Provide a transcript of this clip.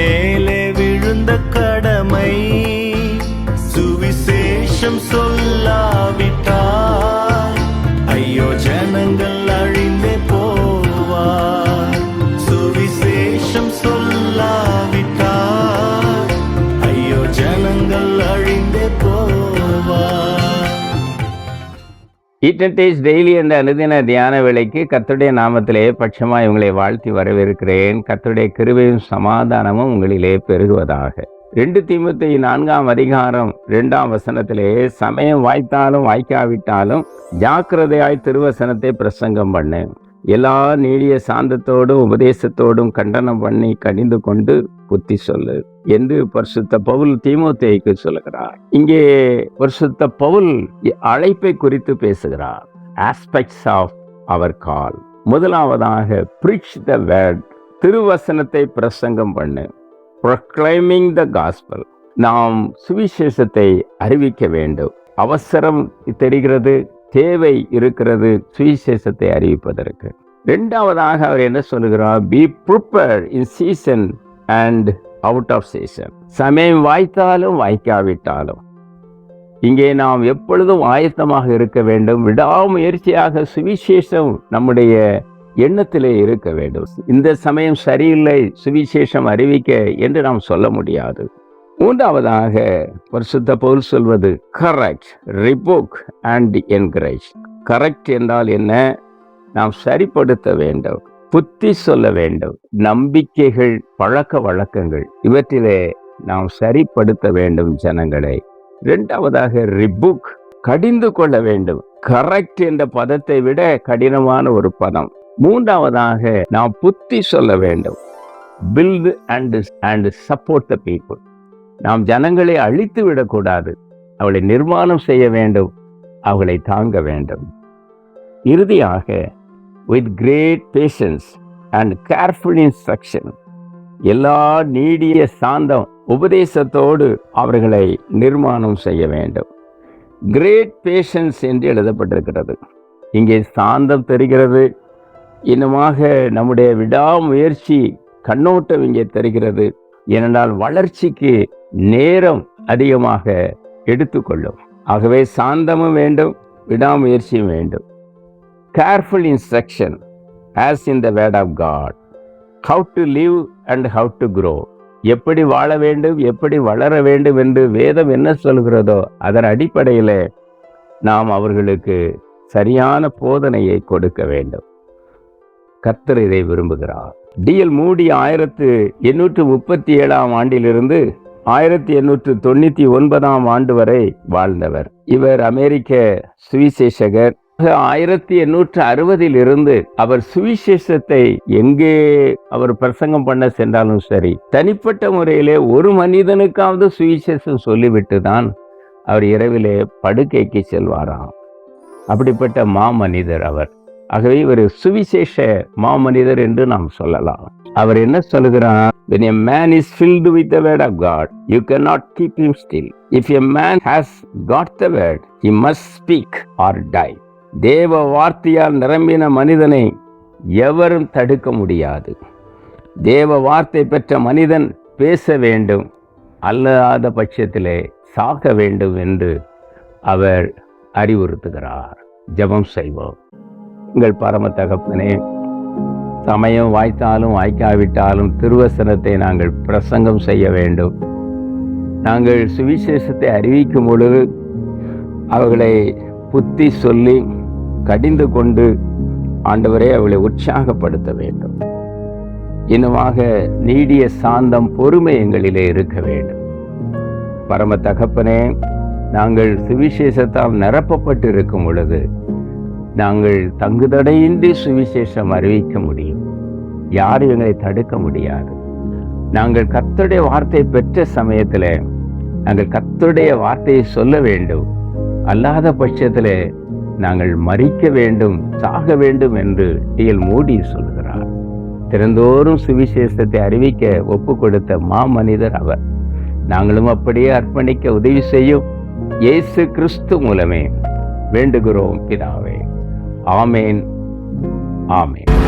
மேலே விழுந்த கடமை சுவிசேஷம் சொல்லாவிட்டார் இட்டன்டேஸ் டெய்லி என்ற அனுதின தியான வேலைக்கு கத்துடைய நாமத்திலே பட்சமாக உங்களை வாழ்த்தி வரவேற்கிறேன். கத்துடைய கிருபையும் சமாதானமும் உங்களிலே பெருகுவதாக. ரெண்டு தீமத்தை நான்காம் அதிகாரம் ரெண்டாம் வசனத்திலே சமயம் வாய்த்தாலும் வாய்க்காவிட்டாலும் ஜாக்கிரதையாய் திருவசனத்தை பிரசங்கம் பண்ணு எல்லா நீடிய சாந்தத்தோடும் உபதேசத்தோடும் கண்டனம் பண்ணி கணிந்து கொண்டு புத்தி சொல்லு என்று பரிசுத்த பவுல் தீமோத்தேய்க்கு சொல்லுகிறார். இங்கே பரிசுத்த பவுல் அழைப்பை குறித்து பேசுகிறார். ஆஸ்பெக்ட்ஸ் ஆஃப் அவர் கால் முதலாவதாக பிரிச் த வேர்ட் திருவசனத்தை பிரசங்கம் பண்ணு. ப்ரொக்ளைமிங் த காஸ்பல் நாம் சுவிசேஷத்தை அறிவிக்க வேண்டும். அவசரம் தெரிகிறது? தேவை இருக்கிறது சுவிசேஷத்தை அறிவிப்பதற்கு. ரெண்டாவதாக அவர் என்ன சொல்லுகிறார்? Be prepare in season and out of season சமயம் வாய்த்தாலும் வாய்க்காவிட்டாலும். இங்கே நாம் எப்பொழுதும் ஆயத்தமாக இருக்க வேண்டும்? விடாமுயற்சியாக சுவிசேஷம் நம்முடைய எண்ணத்திலே இருக்க வேண்டும். இந்த சமயம் சரியில்லை சுவிசேஷம் அறிவிக்க என்று நாம் சொல்ல முடியாது. மூன்றாவதாக பரிசுத்த பொருள் சொல்வது correct rebuke and encourage correct என்றால் என்ன? நாம் சரிப்படுத்த வேண்டும் புத்தி சொல்ல வேண்டும் நம்பிக்கைகள் பழக்க வழக்கங்கள் இவற்றிலே நாம் சரிப்படுத்த வேண்டும் ஜனங்களை. இரண்டாவதாக ரிபுக் கடிந்து கொள்ள வேண்டும். கரெக்ட் என்ற பதத்தை விட கடினமான ஒரு பதம். மூன்றாவதாக நாம் புத்தி சொல்ல வேண்டும். Build and and support the people நாம் ஜனங்களை அழித்து விடக்கூடாது. அவளை நிர்மாணம் செய்ய வேண்டும். அவளை தாங்க வேண்டும். இறுதியாக with great patience and careful instruction எல்லா நீடிய சாந்தம் உபதேசத்தோடு அவர்களை நிர்மாணம் செய்ய வேண்டும். கிரேட் பேஷன்ஸ் என்று எழுதப்பட்டிருக்கிறது. இங்கே சாந்தம் தெரிகிறது. இன்னுமாக நம்முடைய விடாமுயற்சி கண்ணோட்டம் இங்கே தெரிகிறது. ஏனென்றால் வளர்ச்சிக்கு நேரம் அதிகமாக எடுத்துக்கொள்ளும். ஆகவே சாந்தமும் வேண்டும் விடாமுயற்சியும் வேண்டும். Careful instruction as in the word of God how to live and how to grow எப்படி வாழ வேண்டும் எப்படி வளர வேண்டும் என்று வேதம் என்ன சொல்கிறதோ அதன் அடிப்படையில் நாம் அவர்களுக்கு சரியான போதனையை கொடுக்க வேண்டும். கர்த்தர் இதை விரும்புகிறார். டிஎல் மூடி ஆயிரத்து எண்ணூற்று முப்பத்தி ஏழாம் ஆண்டிலிருந்து ஆயிரத்தி எண்ணூற்று தொண்ணூத்தி ஒன்பதாம் ஆண்டு வரை வாழ்ந்தவர். இவர் அமெரிக்க சுவிசேஷகர். ஆயிரத்தி எண்ணூற்று அறுபதில் இருந்து அவர் சுவிசேஷத்தை எங்கே அவர் பிரசங்கம் பண்ண சென்றாலும் சரி தனிப்பட்ட முறையிலே ஒரு மனிதனுக்காவது சுவிசேஷம் சொல்லிவிட்டு தான் அவர் இரவிலே படுக்கைக்கு செல்வாராம். அப்படிப்பட்ட மாமனிதர் அவர். ஆகவே இவர் சுவிசேஷ மாமனிதர் என்று நாம் சொல்லலாம். அவர் என்ன சொல்லுகிறார் when a man is filled with the word of god you cannot keep him still. If a man has got the word he must speak or die. தேவ வார்த்தையால் நிரம்பின மனிதனை எவரும் தடுக்க முடியாது. தேவ வார்த்தை பெற்ற மனிதன் பேச வேண்டும் அல்லாத பட்சத்திலே சாக வேண்டும் என்று அவர் அறிவுறுத்துகிறார். ஜெபம் செய்வோம். உங்கள் பரம தகப்பனே சமயம் வாய்த்தாலும் வாய்க்காவிட்டாலும் திருவசனத்தை நாங்கள் பிரசங்கம் செய்ய வேண்டும். நாங்கள் சுவிசேஷத்தை அறிவிக்கும் பொழுது அவர்களை புத்தி சொல்லி கடிந்து கொண்டு ஆண்டவரே அவளை உற்சாகப்படுத்த வேண்டும். இன்னுமாக நீடிய சாந்தம் பொறுமை எங்களிலே இருக்க வேண்டும். பரம தகப்பனே நாங்கள் சுவிசேஷத்தால் நிரப்பப்பட்டிருக்கும் பொழுது நாங்கள் தங்குதடையின்றி சுவிசேஷம் அறிவிக்க முடியும். யாரும் எங்களை தடுக்க முடியாது. நாங்கள் கத்தருடைய வார்த்தை பெற்ற சமயத்தில் நாங்கள் கத்தருடைய வார்த்தையை சொல்ல வேண்டும். அல்லாத பட்சத்தில் நாங்கள் மறிக்க வேண்டும் சாக வேண்டும் என்று டிஎல் மோடி சொல்கிறார். திறந்தோறும் சுவிசேஷத்தை அறிவிக்க ஒப்பு கொடுத்த மாமனிதர் அவர். நாங்களும் அப்படியே அர்ப்பணிக்க உதவி செய்யும் இயேசு கிறிஸ்து மூலமே வேண்டுகிறோம் பிதாவே. ஆமேன். ஆமேன்.